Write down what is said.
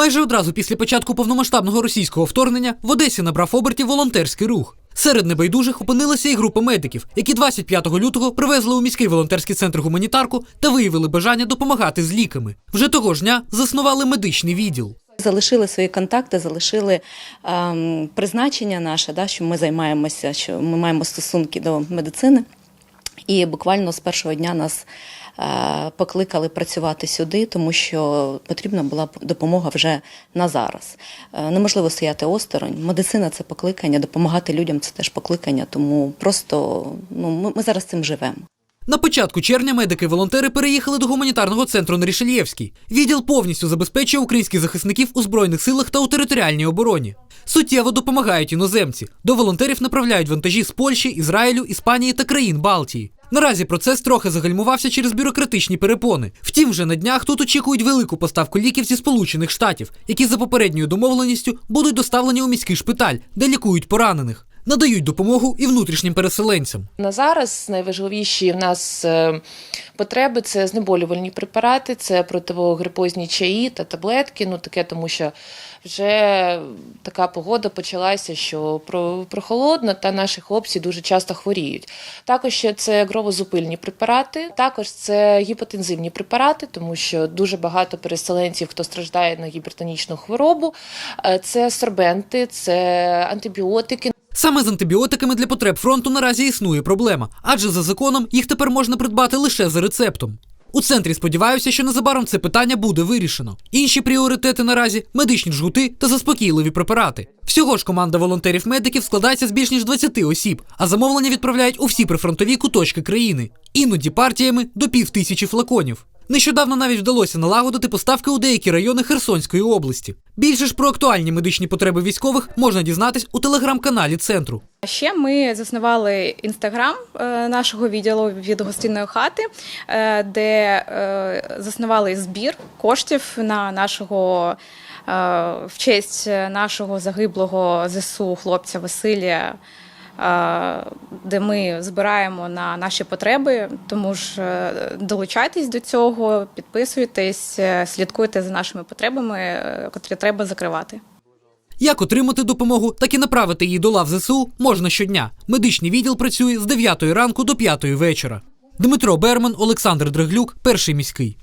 Майже одразу після початку повномасштабного російського вторгнення в Одесі набрав обертів волонтерський рух. Серед небайдужих опинилася і група медиків, які 25 лютого привезли у міський волонтерський центр гуманітарку та виявили бажання допомагати з ліками. Вже того ж дня заснували медичний відділ. Залишили свої контакти, залишили ем, призначення наше, да, що ми займаємося, що ми маємо стосунки до медицини. І буквально з першого дня нас покликали працювати сюди, тому що потрібна була допомога вже на зараз. Е, неможливо стояти осторонь. Медицина це покликання, допомагати людям це теж покликання. Тому просто ну, ми зараз цим живемо. На початку червня медики-волонтери переїхали до гуманітарного центру на Рішельєвській. Відділ повністю забезпечує українських захисників у збройних силах та у територіальній обороні. Суттєво допомагають іноземці. До волонтерів направляють вантажі з Польщі, Ізраїлю, Іспанії та країн Балтії. Наразі процес трохи загальмувався через бюрократичні перепони. Втім, вже на днях тут очікують велику поставку ліків зі Сполучених Штатів, які за попередньою домовленістю будуть доставлені у міський шпиталь, де лікують поранених. Надають допомогу і внутрішнім переселенцям. На зараз найважливіші в нас е, потреби це знеболювальні препарати, це противогрипозні чаї та таблетки. Ну таке, тому що вже така погода почалася, що про- прохолодно, та наші хлопці дуже часто хворіють. Також це гровозупильні препарати, також це гіпотензивні препарати, тому що дуже багато переселенців, хто страждає на гіпертонічну хворобу. Е, Це сорбенти, це антибіотики. Саме з антибіотиками для потреб фронту наразі існує проблема, адже за законом їх тепер можна придбати лише за рецептом. У центрі сподіваюся, що незабаром це питання буде вирішено. Інші пріоритети наразі медичні жгути та заспокійливі препарати. Всього ж команда волонтерів-медиків складається з більш ніж 20 осіб, а замовлення відправляють у всі прифронтові куточки країни, іноді партіями до пів тисячі флаконів. Нещодавно навіть вдалося налагодити поставки у деякі райони Херсонської області. Більше ж про актуальні медичні потреби військових можна дізнатись у телеграм-каналі центру. Ще ми заснували інстаграм е, нашого відділу від гостинної хати, е, де е, заснували збір коштів на нашого в честь нашого загиблого ЗСУ хлопця Василія. Е, Де ми збираємо на наші потреби, тому ж е, долучайтесь до цього, підписуйтесь, е, слідкуйте за нашими потребами, котрі треба закривати. Як отримати допомогу, так і направити її до лав ЗСУ можна щодня. Медичний відділ працює з 9 ранку до 5 вечора. Дмитро Берман, Олександр Дреглюк, перший міський.